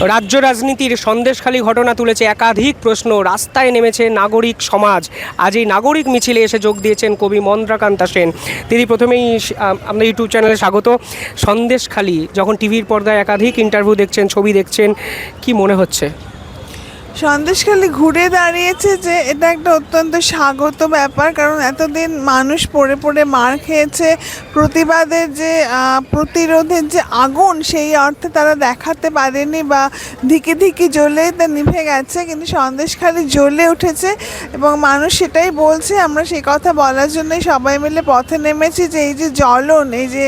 রাজ্য রাজনীতির সন্দেশখালী ঘটনা তুলেছে একাধিক প্রশ্ন। রাস্তায় নেমেছে নাগরিক সমাজ। আজ এই নাগরিক মিছিলে এসে যোগ দিয়েছেন কবি মন্দ্রাকান্তা সেন। তিনি প্রথমেই আপনার ইউটিউব চ্যানেলে স্বাগত। সন্দেশখালী, যখন টিভির পর্দায় একাধিক ইন্টারভিউ দেখছেন, ছবি দেখছেন, কি মনে হচ্ছে? সন্দেশখালি ঘুরে দাঁড়িয়েছে যে এটা একটা অত্যন্ত স্বাগত ব্যাপার কারণ এতদিন মানুষ পড়ে পড়ে মার খেয়েছে। প্রতিবাদের যে প্রতিরোধের যে আগুন সেই অর্থে তারা দেখাতে পারেনি বা ধিকে ধিকে জ্বলেই তা নিভে গেছে কিন্তু সন্দেশখালি জ্বলে উঠেছে এবং মানুষ সেটাই বলছে। আমরা সেই কথা বলার জন্যই সবাই মিলে পথে নেমেছি যে এই যে জ্বলন এই যে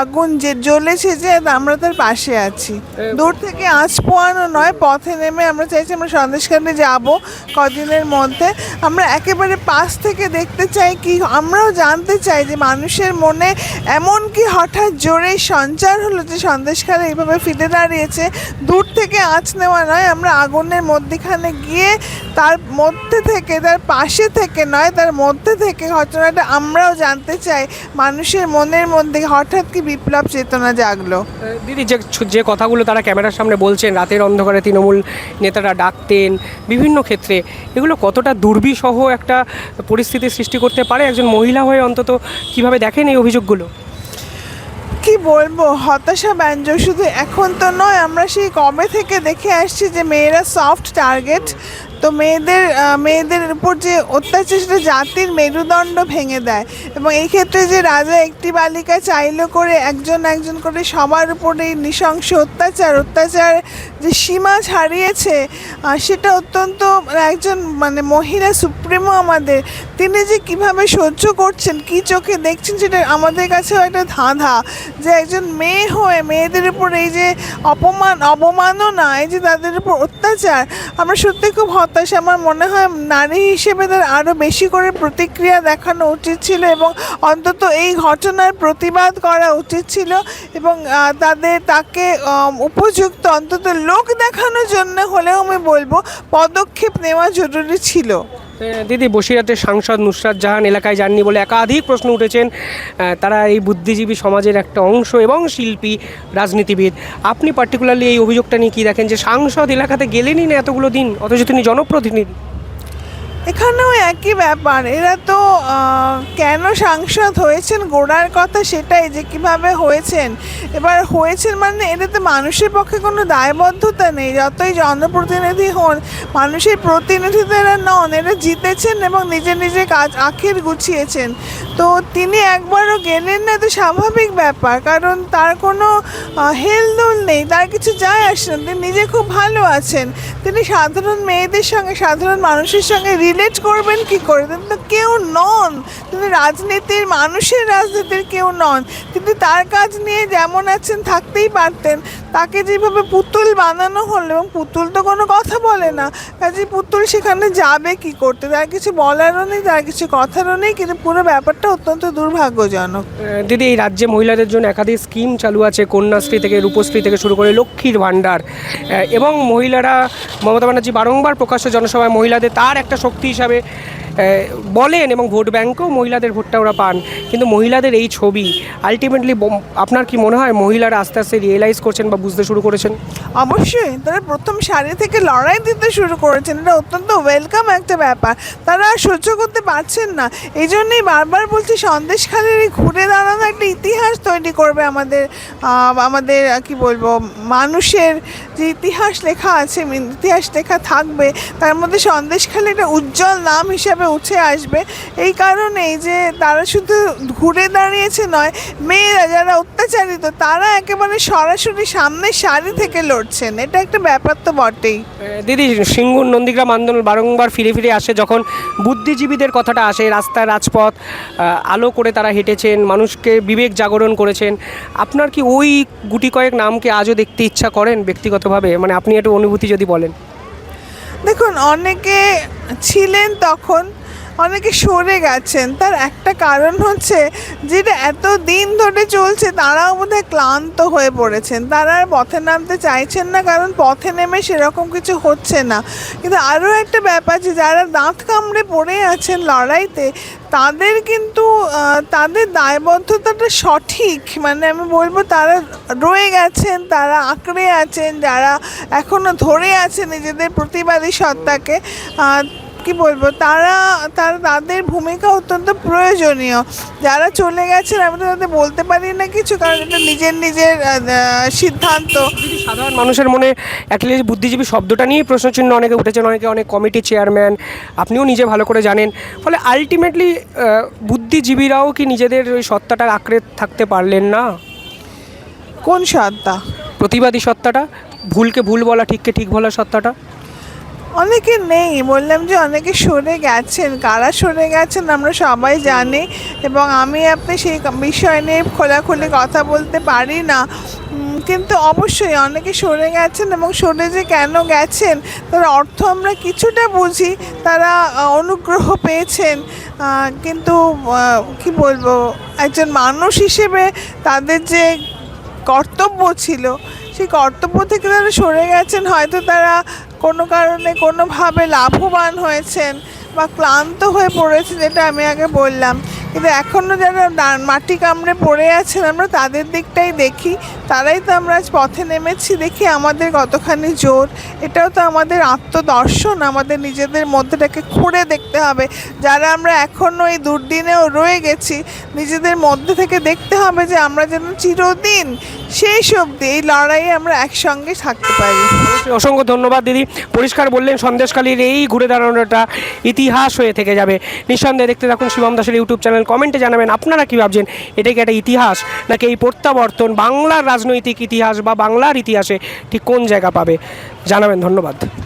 আগুন যে জ্বলেছে যে আমরা তার পাশে আছি। দূর থেকে আঁচ পোয়ানো নয় পথে নেমে আমরা চাইছি আমরা সন্দেশখানে যাব কদিনের মধ্যে আমরা একেবারে পাশ থেকে দেখতে চাই কি, আমরাও জানতে চাই যে মানুষের মনে এমন কি হঠাৎ জোরে সঞ্চার হলো যে সন্দেশখানে এইভাবে ফিরে দাঁড়িয়েছে। দূর থেকে আঁচ নেওয়া নয়, আমরা আগুনের মধ্যেখানে গিয়ে তার মধ্যে থেকে, তার পাশে থেকে নয়, তার মধ্যে থেকে ঘটনাটা আমরাও জানতে চাই। মানুষের মনের মধ্যে হঠাৎ কি বিপ্লব চেতনা জাগলো? দিদি, যে যে কথাগুলো তারা ক্যামেরার সামনে বলছেন, রাতের অন্ধকারে তৃণমূল নেতারা ডাকতেন বিভিন্ন ক্ষেত্রে। এগুলো কতটা দুর্বিষহ একটা পরিস্থিতির সৃষ্টি করতে পারে একজন মহিলা হয়ে অন্তত? কীভাবে দেখেন এই অভিযোগগুলো? কি বলব? হতাশা, ব্যঞ্জক। শুধু এখন তো নয়, আমরা সেই কবে থেকে দেখে আসছি যে মেয়েরা সফট টার্গেট তো মেয়েদের মেয়েদের উপর যে অত্যাচার, সেটা জাতির মেরুদণ্ড ভেঙে দেয়। এবং এই ক্ষেত্রে যে রাজা একটি বালিকা চাইলো করে একজন একজন করে সবার উপরে নৃশংস অত্যাচার অত্যাচার যে সীমা ছাড়িয়েছে সেটা অত্যন্ত একজন মানে মহিলা সুপ্রিমো আমাদের, তিনি যে কীভাবে সহ্য করছেন, কি চোখে দেখছেন, সেটা আমাদের কাছেও একটা ধাঁধা। যে একজন মেয়ে হয়ে মেয়েদের উপর এই যে অপমান, অবমাননা, এই যে তাদের উপর অত্যাচার, আমরা সত্যি খুব হতাশ, আমার মনে হয় নারী হিসেবে তার আরও বেশি করে প্রতিক্রিয়া দেখানো উচিত ছিল এবং অন্তত এই ঘটনার প্রতিবাদ করা উচিত ছিল এবং তাদের, তাকে উপযুক্ত অন্তত লোক দেখানোর জন্য হলেও আমি বলব পদক্ষেপ নেওয়া জরুরি ছিল। দিদি, বসিরহাটের সাংসদ নুসরাত জাহান এলাকায় যাননি বলে একাধিক প্রশ্ন উঠেছেন। তারা এই বুদ্ধিজীবী সমাজের একটা অংশ এবং শিল্পী, রাজনীতিবিদ। আপনি পার্টিকুলারলি এই অভিযোগটা নিয়ে কী দেখেন যে সাংসদ এলাকাতে গেলেনই না এতগুলো দিন? অথচ তিনি জনপ্রতিনিধি। এখানেও একই ব্যাপার। এরা তো কেন সাংসদ হয়েছেন, গোড়ার কথা সেটাই যে কীভাবে হয়েছেন। এবার হয়েছেন মানে এরা তো মানুষের পক্ষে কোনো দায়বদ্ধতা নেই। যতই জনপ্রতিনিধি হন, মানুষের প্রতিনিধি তো এরা নন, এরা জিতেছেন এবং নিজে নিজে কাজ, আখের গুছিয়েছেন। তো তিনি একবারও গেলেন না তো স্বাভাবিক ব্যাপার। কারণ তার কোনো হেলদোল নেই, তার কিছু যায় আসে না। তিনি নিজে খুব ভালো আছেন। তিনি সাধারণ মেয়েদের সঙ্গে, সাধারণ মানুষের সঙ্গে রিলেট করবেন, কি করে তিনি তো কেউ নন। তিনি রাজনীতির, মানুষের রাজনীতির কেউ নন। কিন্তু তার কাজ নিয়ে যেমন আছেন, থাকতেই পারতেন। তাকে যেভাবে পুতুল বানানো হলো, এবং পুতুল তো কোনো কথা বলে না। কাজে পুতুল সেখানে যাবে কি করতে? তার কিছু বলারও নেই, তার কিছু কথারও নেই, কিন্তু পুরো ব্যাপারটা অত্যন্ত দুর্ভাগ্যজনক। দিদি, এই রাজ্যে মহিলাদের জন্য একাধিক স্কিম চালু আছে, কন্যাশ্রী থেকে, রূপশ্রী থেকে শুরু করে লক্ষ্মীর ভাণ্ডার। এবং মহিলারা, মমতা ব্যানার্জি বারংবার প্রকাশ্য জনসভায় মহিলাদের, তার একটা শক্তি হিসাবে বলেন এবং ভোট ব্যাংকেও মহিলাদের ভোটটা ওরা পান। কিন্তু মহিলাদের এই ছবি আলটিমেটলি আপনার কি মনে হয় মহিলারা আস্তে আস্তে রিয়েলাইজ করছেন বা বুঝতে শুরু করেছেন? অবশ্যই, তারা প্রথম সারি থেকে লড়াই দিতে শুরু করেছেন। এটা অত্যন্ত ওয়েলকাম একটা ব্যাপার। তারা আর সহ্য করতে পারছেন না। এই জন্যই বারবার বলছি, সন্দেশখালীর এই ঘুরে দাঁড়ানো একটা ইতিহাস তৈরি করবে আমাদের আমাদের কি বলব, মানুষের যে ইতিহাস লেখা আছে ইতিহাস লেখা থাকবে, তার মধ্যে সন্দেশখালী একটা উজ্জ্বল নাম হিসাবে উঠে আসবে। এই কারণেই যে তারা শুধু ঘুরে দাঁড়িয়েছে নয়, মেয়েরা যারা অত্যাচারিত, তারা একেবারে সরাসরি সামনের সারি থেকে লড়ছেন। এটা একটা ব্যাপার তো বটেই। দিদি, সিঙ্গুর নন্দীগ্রাম আন্দোলন বারংবার ফিরে ফিরে আসে, যখন বুদ্ধিজীবীদের কথাটা আসে রাস্তা রাজপথ আলো করে তারা হেঁটেছেন, মানুষকে বিবেক জাগরণ করেছেন। আপনার কি ওই গুটি কয়েক নামকে আজও দেখতে ইচ্ছা করেন ব্যক্তিগতভাবে মানে আপনি একটু অনুভূতি যদি বলেন। দেখুন অনেকে ছিলেন তখন অনেকে সরে গেছেন। তার একটা কারণ হচ্ছে যেটা এত দিন ধরে চলছে, তারাও বোধহয় ক্লান্ত হয়ে পড়েছেন। তারা আর পথে নামতে চাইছেন না, কারণ পথে নেমে সেরকম কিছু হচ্ছে না। কিন্তু আরও একটা ব্যাপার যে যারা দাঁত কামড়ে পড়ে আছেন লড়াইতে, তাদের কিন্তু তাদের দায়বদ্ধতাটা সঠিক। মানে আমি বলব, তারা রয়ে গেছেন, তারা আঁকড়ে আছেন, যারা এখনও ধরে আছে নিজেদের প্রতিবাদী সত্তাকে। কি বলব তারা তারা তাদের ভূমিকা অত্যন্ত প্রয়োজনীয়। যারা চলে গেছেন আমি তো তাদের বলতে পারি না কিছু কারণ এটা নিজের নিজের সিদ্ধান্ত। সাধারণ মানুষের মনে অ্যাটলিস্ট বুদ্ধিজীবী শব্দটা নিয়েই প্রশ্নচিহ্ন অনেকে উঠেছেন অনেকে অনেক কমিটি চেয়ারম্যান আপনিও নিজে ভালো করে জানেন। ফলে আলটিমেটলি বুদ্ধিজীবীরাও কি নিজেদের ওই সত্তাটা আঁকড়ে থাকতে পারলেন না? কোন সত্তা? প্রতিবাদী সত্তাটা? ভুলকে ভুল বলা ঠিককে ঠিক বলা সত্তাটা? অনেকে নেই, বললাম যে অনেকে সরে গেছেন, কারা সরে গেছেন আমরা সবাই জানি এবং আমি আপনি সেই বিষয় নিয়ে খোলাখুলি কথা বলতে পারি না। কিন্তু অবশ্যই অনেকে সরে গেছেন এবং সরে যে কেন গেছেন, তার অর্থ আমরা কিছুটা বুঝি, তারা অনুগ্রহ পেয়েছেন। কিন্তু কি বলব, একজন মানুষ হিসেবে তাদের যে কর্তব্য ছিল, সেই কর্তব্য থেকে তারা সরে গেছেন, হয়তো তারা কোনো কারণে কোনোভাবে লাভবান হয়েছেন বা ক্লান্ত হয়ে পড়েছেন যেটা আমি আগে বললাম। কিন্তু এখনও যারা মাটি কামড়ে পড়ে আছেন, আমরা তাদের দিকটাই দেখি। তারাই তো আমরা আজ পথে নেমেছি, দেখি আমাদের কতখানি জোর। এটাও তো আমাদের আত্মদর্শন, আমাদের নিজেদের মধ্যেটাকে খুঁড়ে দেখতে হবে। যারা আমরা এখনও এই দুর্দিনেও রয়ে গেছি, নিজেদের মধ্যে থেকে দেখতে হবে যে আমরা যেন চিরদিন সেই অবধি এই লড়াইয়ে আমরা একসঙ্গে থাকতে পারি। অসংখ্য ধন্যবাদ, দিদি। পরিষ্কার বললেন সন্দেশকালীর এই ঘুরে দাঁড়ানোটা ইতিহাস হয়ে থেকে যাবে। নিঃসন্দেহে দেখতে থাকুন শিবম দাসের ইউটিউব চ্যানেল। কমেন্টে জানাবেন, আপনারা কি ভাবছেন? এটা কি একটা ইতিহাস? নাকি এই প্রত্যাবর্তন বাংলার রাজনৈতিক ইতিহাস বা বাংলার ইতিহাসে ঠিক কোন জায়গা পাবে? জানাবেন, ধন্যবাদ।